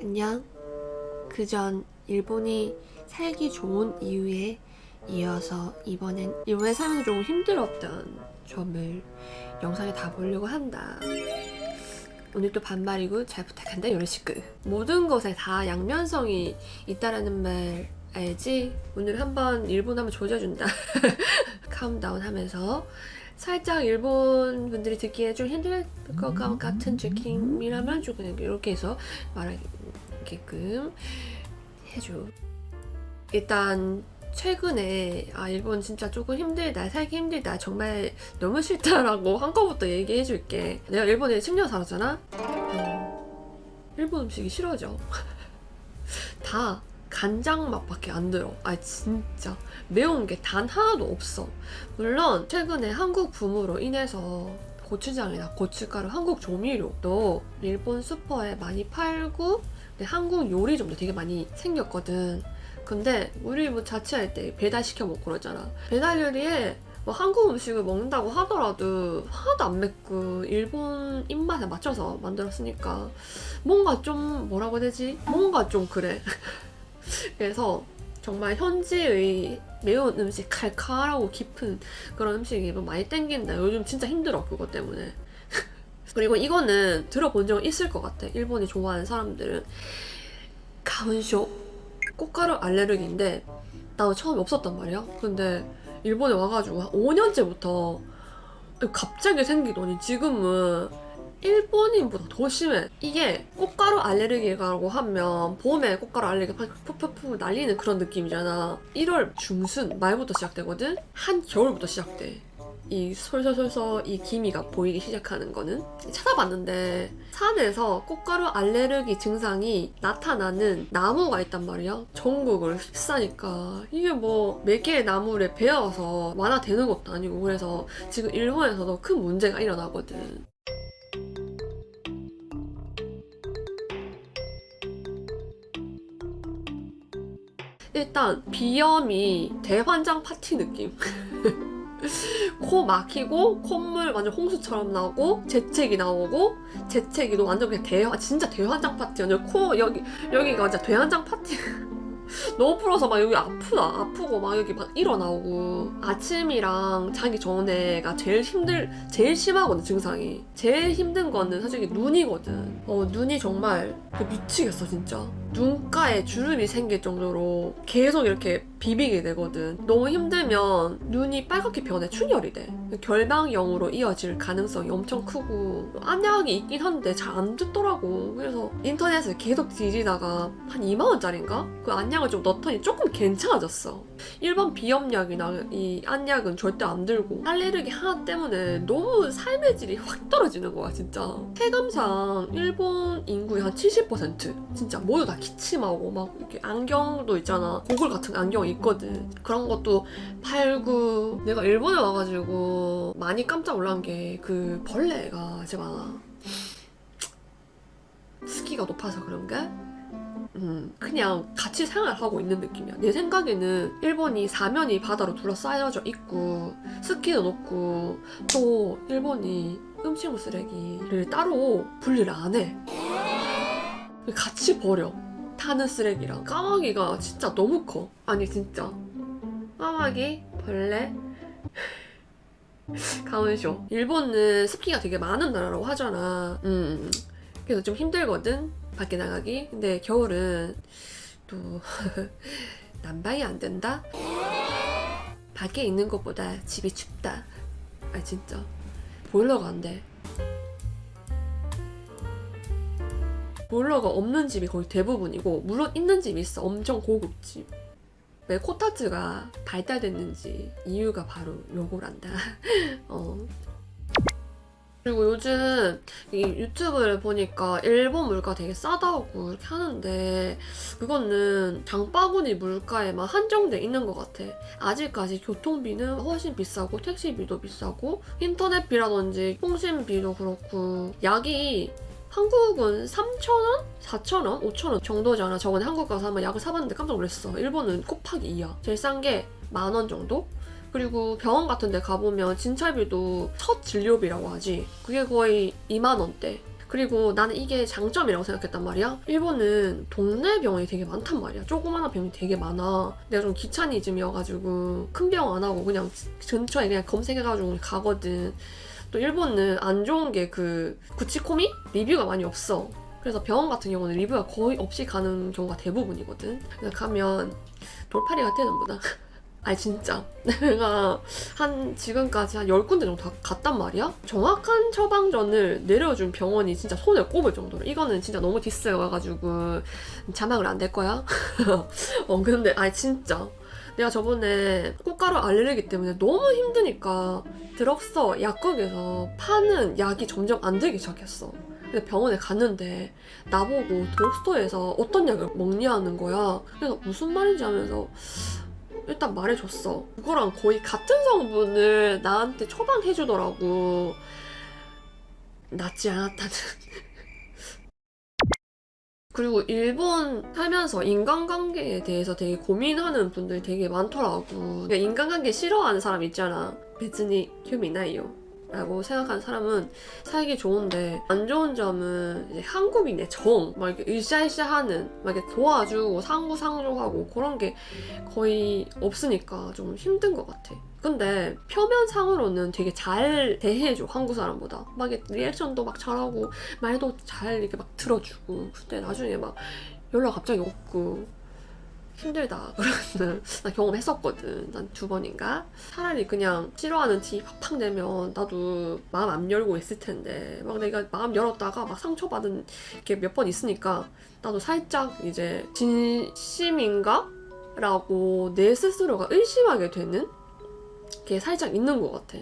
안녕. 그전 일본이 살기 좋은 이유에 이어서 이번엔 일본에 살면서 조금 힘들었던 점을 영상에 다 보려고 한다. 오늘도 반말이고 잘 부탁한다 요러시크. 모든 것에 다 양면성이 있다라는 말 알지? 오늘 한번 일본 한번 조져준다. 카운다운 하면서 살짝 일본 분들이 듣기에 좀 힘들 것 같은 느낌이라면 좀 그냥 이렇게 해서 말하 게끔 해줘. 일단 최근에 아 일본 진짜 조금 힘들다 살기 힘들다 정말 너무 싫다라고 한 거부터 얘기해 줄게. 내가 일본에 10년 살았잖아? 음, 일본 음식이 싫어져. 다 간장 맛밖에 안 들어 아 진짜. 매운 게 단 하나도 없어. 물론 최근에 한국 붐으로 인해서 고추장이나 고춧가루 한국 조미료도 일본 슈퍼에 많이 팔고 한국 요리점도 되게 많이 생겼거든 근데 우리 뭐 자취할 때 배달 시켜 먹고 그러잖아. 배달 요리에 뭐 한국 음식을 먹는다고 하더라도 하나도 안 맵고 일본 입맛에 맞춰서 만들었으니까 뭔가 좀 뭐라고 해야 되지? 뭔가 좀 그래. 그래서 정말 현지의 매운 음식 칼칼하고 깊은 그런 음식이 뭐 많이 땡긴다. 요즘 진짜 힘들어 그것 때문에. 그리고 이거는 들어본 적 있을 것 같아. 일본이 좋아하는 사람들은 가운쇼 꽃가루 알레르기인데 나도 처음에 없었단 말이야. 근데 일본에 와가지고 한 5년째부터 갑자기 생기더니 지금은 일본인보다 더 심해. 이게 꽃가루 알레르기라고 하면 봄에 꽃가루 알레르기 푸푸푸 날리는 그런 느낌이잖아. 1월 중순 말부터 시작되거든? 한 겨울부터 시작돼. 이 솔솔솔솔 이 기미가 보이기 시작하는 거는 찾아봤는데 산에서 꽃가루 알레르기 증상이 나타나는 나무가 있단 말이야. 전국을 휩싸니까. 이게 뭐 몇 개의 나무를 베어서 완화되는 것도 아니고 그래서 지금 일본에서도 큰 문제가 일어나거든. 일단 비염이 대환장 파티 느낌 코 막히고 콧물 완전 홍수처럼 나오고 재채기 나오고 재채기도 완전 그냥 대 진짜 대환장 파티. 완전 코 여기 여기가 완전 대환장 파티 너무 불어서 막 여기 아프다 아프고 막 여기 막 일어나오고 아침이랑 자기 전에가 제일 힘들 제일 심하거든 증상이 제일 힘든 거는 솔직히 눈이거든 어 눈이 정말 미치겠어 진짜 눈가에 주름이 생길 정도로 계속 이렇게 비비게 되거든. 너무 힘들면 눈이 빨갛게 변해 충혈이 돼. 결방염으로 이어질 가능성이 엄청 크고 안약이 있긴 한데 잘 안 듣더라고. 그래서 인터넷에 계속 뒤지다가 한 2만 원짜리인가? 그 안약을 좀 넣더니 조금 괜찮아졌어. 일반 비염약이나 이 안약은 절대 안 들고 알레르기 하나 때문에 너무 삶의 질이 확 떨어지는 거야 진짜. 체감상 일본 인구의 한 70% 진짜 모두 다 기침하고 막 이렇게 안경도 있잖아. 고글 같은 안경 있거든. 그런 것도 팔고 내가 일본에 와가지고 많이 깜짝 놀란 게 그 벌레가 제가 많아. 스키가 높아서 그런가? 음, 그냥 같이 생활하고 있는 느낌이야. 내 생각에는 일본이 사면이 바다로 둘러싸여져 있고 스키도 높고 또 일본이 음식물 쓰레기를 따로 분리를 안 해. 같이 버려. 타는 쓰레기랑 까마귀가 진짜 너무 커. 아니 진짜. 까마귀, 벌레, 가온쇼. 일본은 습기가 되게 많은 나라라고 하잖아. 음. 그래서 좀 힘들거든. 밖에 나가기. 근데 겨울은 또 난방이 안 된다. 밖에 있는 것보다 집이 춥다. 아 진짜. 보일러가 안 돼. 보일러가 없는 집이 거의 대부분이고 물론 있는 집이 있어 엄청 고급집 왜 코타츠가 발달됐는지 이유가 바로 요거란다 어. 그리고 요즘 이 유튜브를 보니까 일본 물가 되게 싸다고 이렇게 하는데 그거는 장바구니 물가에만 한정돼 있는 것 같아. 아직까지 교통비는 훨씬 비싸고 택시비도 비싸고 인터넷비라든지 통신비도 그렇고 약이 한국은 3,000원? 4,000원? 5,000원 정도잖아. 저번에 한국 가서 한번 약을 사봤는데 깜짝 놀랐어. 일본은 곱하기 2야. 제일 싼 게 만 원 정도? 그리고 병원 같은 데 가보면 진찰비도 첫 진료비라고 하지. 그게 거의 2만 원대. 그리고 나는 이게 장점이라고 생각했단 말이야. 일본은 동네 병원이 되게 많단 말이야. 조그마한 병이 되게 많아. 내가 좀 귀차니즘이어가지고 큰병안 하고 그냥 근처에 그냥 검색해가지고 가거든. 또 일본은 안 좋은 게 그 구치코미 리뷰가 많이 없어. 그래서 병원 같은 경우는 리뷰가 거의 없이 가는 경우가 대부분이거든. 그래서 가면 돌팔이가 되는구나. 아니 진짜. 내가 한 지금까지 한 10군데 정도 다 갔단 말이야? 정확한 처방전을 내려준 병원이 진짜 손에 꼽을 정도로. 이거는 진짜 너무 디스여가지고 자막을 안 될 거야? 어 근데 아니 진짜. 내가 저번에 꽃가루 알레르기 때문에 너무 힘드니까 드럭서 약국에서 파는 약이 점점 안 들기 시작했어. 근데 병원에 갔는데 나보고 드럭스토어에서 어떤 약을 먹냐는 거야. 그래서 무슨 말인지 하면서 일단 말해줬어. 그거랑 거의 같은 성분을 나한테 처방해주더라고. 낫지 않았다는. 그리고 일본 살면서 인간관계에 대해서 되게 고민하는 분들이 되게 많더라고. 그러니까 인간관계 싫어하는 사람 있잖아.別に 휴미나이요. 라고 생각하는 사람은 살기 좋은데 안 좋은 점은 이제 한국인의 정, 막 이렇게 으쌰으쌰하는, 막 이렇게 도와주고 상부상조하고 그런 게 거의 없으니까 좀 힘든 것 같아. 근데 표면상으로는 되게 잘 대해줘 한국 사람보다. 막 리액션도 막 잘하고 말도 잘 이렇게 막 들어주고. 근데 나중에 막 연락 갑자기 없고 힘들다 그러면 나 경험했었거든 난 두 번인가 차라리 그냥 싫어하는 티 팍팍 내면 나도 마음 안 열고 있을 텐데 막 내가 마음 열었다가 막 상처받은 게 몇 번 있으니까 나도 살짝 이제 진심인가? 라고 내 스스로가 의심하게 되는 게 살짝 있는 것 같아.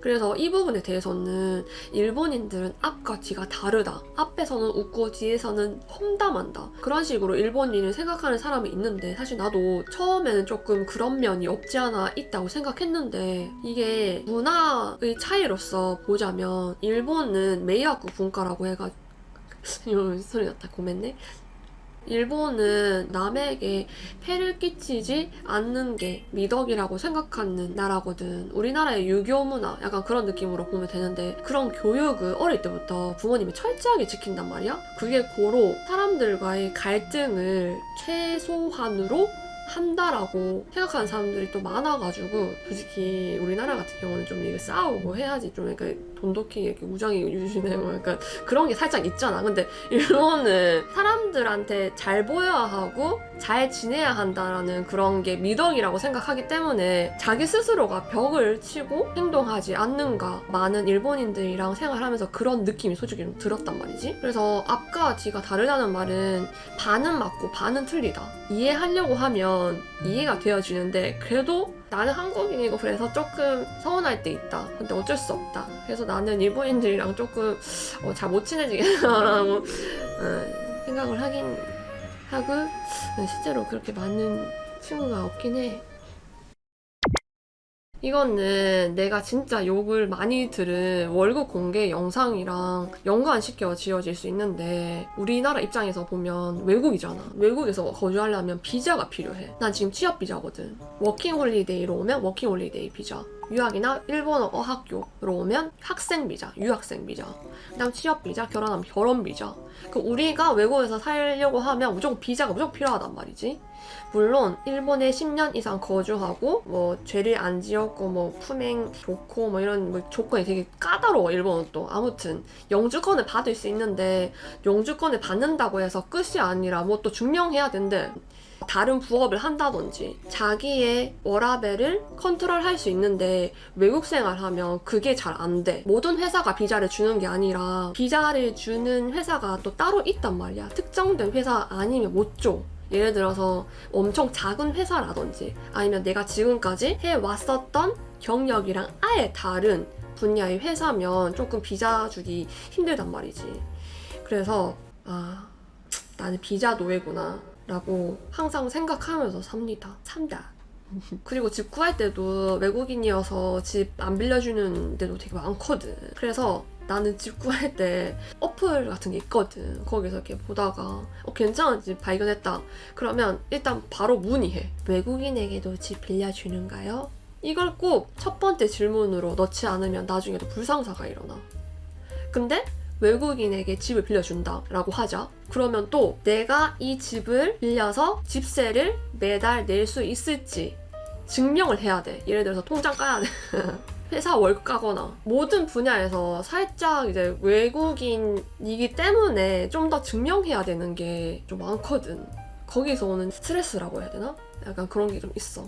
그래서 이 부분에 대해서는 일본인들은 앞과 뒤가 다르다. 앞에서는 웃고 뒤에서는 험담한다. 그런 식으로 일본인을 생각하는 사람이 있는데 사실 나도 처음에는 조금 그런 면이 없지 않아 있다고 생각했는데 이게 문화의 차이로서 보자면 일본은 메이와쿠 분과라고 해가지고 이런 소리 났다 고맙네. 일본은 남에게 폐를 끼치지 않는 게 미덕이라고 생각하는 나라거든. 우리나라의 유교 문화, 약간 그런 느낌으로 보면 되는데, 그런 교육을 어릴 때부터 부모님이 철저하게 지킨단 말이야? 그게 고로 사람들과의 갈등을 최소한으로 한다라고 생각하는 사람들이 또 많아가지고 솔직히 우리나라 같은 경우는 좀 싸우고 해야지 좀 약간 돈독히 이렇게 우정이 유지되고 약간 그런 게 살짝 있잖아. 근데 일본은 사람들한테 잘 보여야 하고 잘 지내야 한다라는 그런 게 미덕이라고 생각하기 때문에 자기 스스로가 벽을 치고 행동하지 않는가 많은 일본인들이랑 생활하면서 그런 느낌이 솔직히 좀 들었단 말이지. 그래서 앞과 뒤가 다르다는 말은 반은 맞고 반은 틀리다. 이해하려고 하면 이해가 되어지는데 그래도 나는 한국인이고 그래서 조금 서운할 때 있다. 근데 어쩔 수 없다. 그래서 나는 일본인들이랑 조금 어, 잘 못 친해지겠다라고 어, 생각을 하긴 하고 어, 실제로 그렇게 많은 친구가 없긴 해. 이거는 내가 진짜 욕을 많이 들은 월급 공개 영상이랑 연관시켜 지어질 수 있는데 우리나라 입장에서 보면 외국이잖아. 외국에서 거주하려면 비자가 필요해. 난 지금 취업 비자거든. 워킹 홀리데이로 오면 워킹 홀리데이 비자. 유학이나 일본어 어학교로 오면 학생 비자, 유학생 비자. 그다음 취업 비자, 결혼하면 결혼 비자. 그 우리가 외국에서 살려고 하면 무조건 비자가 무조건 필요하단 말이지. 물론 일본에 10년 이상 거주하고 뭐 죄를 안 지었고 뭐 품행 좋고 뭐 이런 뭐 조건이 되게 까다로워 일본은 또 아무튼 영주권을 받을 수 있는데 영주권을 받는다고 해서 끝이 아니라 뭐 또 증명해야 된대 다른 부업을 한다든지 자기의 워라벨을 컨트롤할 수 있는데 외국 생활하면 그게 잘 안 돼. 모든 회사가 비자를 주는 게 아니라 비자를 주는 회사가 또 따로 있단 말이야. 특정된 회사 아니면 못 줘. 예를 들어서 엄청 작은 회사라든지 아니면 내가 지금까지 해왔었던 경력이랑 아예 다른 분야의 회사면 조금 비자 주기 힘들단 말이지. 그래서 아 나는 비자 노예구나 라고 항상 생각하면서 삽니다. 산다. 그리고 집 구할 때도 외국인이어서 집 안 빌려주는 데도 되게 많거든. 그래서 나는 집 구할 때 어플 같은 게 있거든. 거기서 이렇게 보다가 어, 괜찮은 집 발견했다. 그러면 일단 바로 문의해. 외국인에게도 집 빌려주는가요? 이걸 꼭 첫 번째 질문으로 넣지 않으면 나중에도 불상사가 일어나. 근데 외국인에게 집을 빌려준다라고 하자. 그러면 또 내가 이 집을 빌려서 집세를 매달 낼 수 있을지 증명을 해야 돼. 예를 들어서 통장 까야 돼. 회사 월급 까거나 모든 분야에서 살짝 이제 외국인이기 때문에 좀 더 증명해야 되는 게 좀 많거든. 거기서 오는 스트레스라고 해야 되나? 약간 그런 게 좀 있어.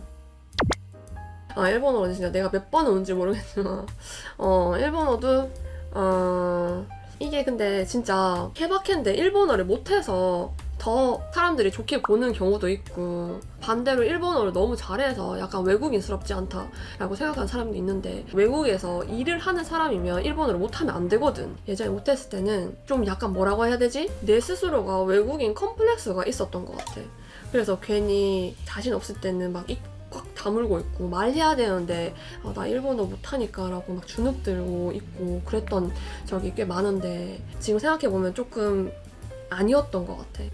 아 일본어는 진짜 내가 몇번 온지 모르겠지만 어 일본어도 어 이게 근데 진짜 케바케인데 일본어를 못해서 더 사람들이 좋게 보는 경우도 있고 반대로 일본어를 너무 잘해서 약간 외국인스럽지 않다라고 생각하는 사람도 있는데 외국에서 일을 하는 사람이면 일본어를 못하면 안 되거든 예전에 못했을 때는 좀 약간 뭐라고 해야 되지? 내 스스로가 외국인 컴플렉스가 있었던 것 같아 그래서 괜히 자신 없을 때는 막 꽉 다물고 있고 말해야 되는데 아, 나 일본어 못하니까 라고 막 주눅 들고 있고 그랬던 적이 꽤 많은데 지금 생각해보면 조금 아니었던 것 같아.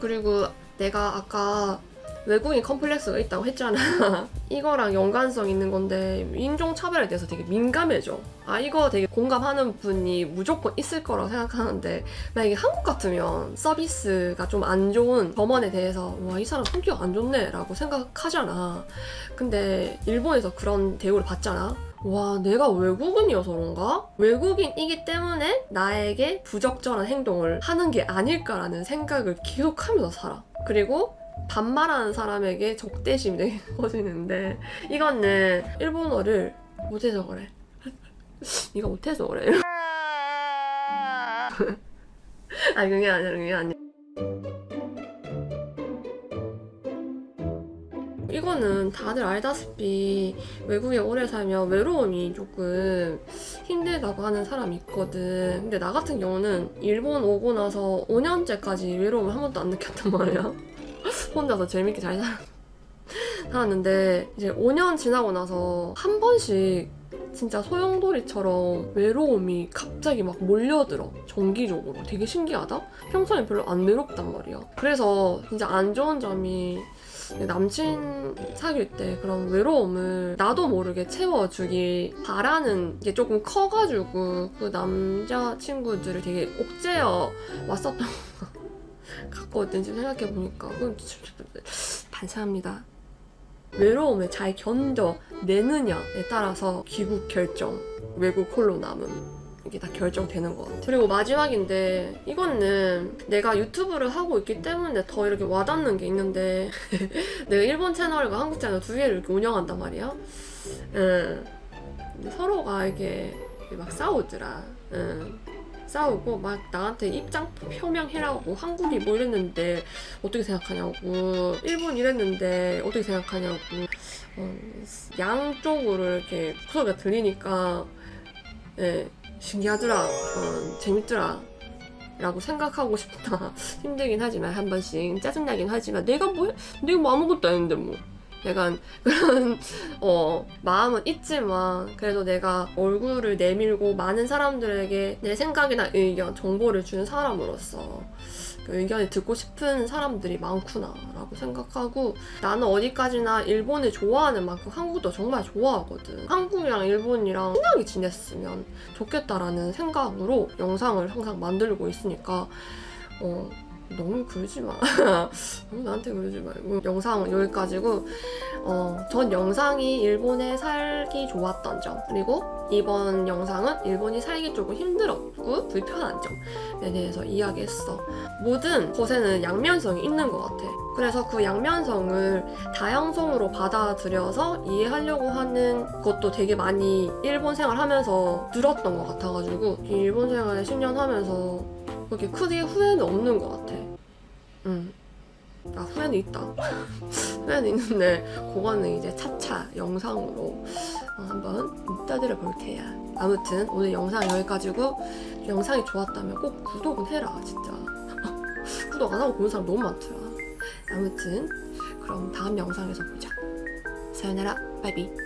그리고 내가 아까 외국인 컴플렉스가 있다고 했잖아. 이거랑 연관성 있는 건데 인종차별에 대해서 되게 민감해져. 아 이거 되게 공감하는 분이 무조건 있을 거라고 생각하는데 만약에 한국 같으면 서비스가 좀 안 좋은 점원에 대해서 와 이 사람 성격 안 좋네 라고 생각하잖아. 근데 일본에서 그런 대우를 받잖아. 와 내가 외국인이어서 그런가? 외국인이기 때문에 나에게 부적절한 행동을 하는 게 아닐까라는 생각을 계속하면서 살아. 그리고 반말하는 사람에게 적대심이 되게 커지는데 이거는 일본어를 못해서 그래 네가 못해서 그래 아니 그게 아니라 그게 아니라 이거는 다들 알다시피 외국에 오래 살면 외로움이 조금 힘들다고 하는 사람이 있거든. 근데 나 같은 경우는 일본 오고 나서 5년째까지 외로움을 한 번도 안 느꼈단 말이야. 혼자서 재밌게 잘 살- 살았는데 이제 5년 지나고 나서 한 번씩 진짜 소용돌이처럼 외로움이 갑자기 막 몰려들어. 정기적으로. 되게 신기하다? 평소엔 별로 안 외롭단 말이야. 그래서 진짜 안 좋은 점이 남친 사귈 때 그런 외로움을 나도 모르게 채워주길 바라는 게 조금 커가지고 그 남자 친구들을 되게 옥죄어 왔었던 것 같 거든 지금 생각해보니까 반사합니다 외로움을 잘 견뎌내느냐에 따라서 귀국 결정 외국 홀로 남음 이게 다 결정되는 것 같아. 그리고 마지막인데 이거는 내가 유튜브를 하고 있기 때문에 더 이렇게 와닿는 게 있는데 내가 일본 채널과 한국 채널 두 개를 이렇게 운영한단 말이야. 응. 서로가 이게 막 싸우더라. 응. 싸우고 막 나한테 입장 표명해라고 한국이 뭐 이랬는데 어떻게 생각하냐고 일본 이랬는데 어떻게 생각하냐고 어, 양쪽으로 이렇게 소리가 들리니까 예, 신기하더라 어, 재밌더라 라고 생각하고 싶다 힘들긴 하지만 한 번씩 짜증나긴 하지만 내가 뭐 해? 내가 뭐 아무것도 아닌데 뭐 약간 그런 어 마음은 있지만 그래도 내가 얼굴을 내밀고 많은 사람들에게 내 생각이나 의견 정보를 주는 사람으로서 그 의견을 듣고 싶은 사람들이 많구나라고 생각하고 나는 어디까지나 일본을 좋아하는 만큼 한국도 정말 좋아하거든. 한국이랑 일본이랑 친하게 지냈으면 좋겠다라는 생각으로 영상을 항상 만들고 있으니까 어 너무 그러지 마. 너무 나한테 그러지 말고. 영상은 여기까지고, 어, 전 영상이 일본에 살기 좋았던 점, 그리고 이번 영상은 일본이 살기 조금 힘들었고, 불편한 점에 대해서 이야기했어. 모든 것에는 양면성이 있는 것 같아. 그래서 그 양면성을 다양성으로 받아들여서 이해하려고 하는 것도 되게 많이 일본 생활 하면서 늘었던 것 같아가지고, 이 일본 생활을 10년 하면서 그렇게 크게 후회는 없는 것 같아. 응. 아, 후회는 있다. 후회는 있는데, 그거는 이제 차차 영상으로 어, 한번 떠들어 볼 테야. 아무튼, 오늘 영상 여기까지고, 영상이 좋았다면 꼭 구독은 해라, 진짜. 구독 안 하고 보는 사람 너무 많더라. 아무튼, 그럼 다음 영상에서 보자. 사요나라, 바이비.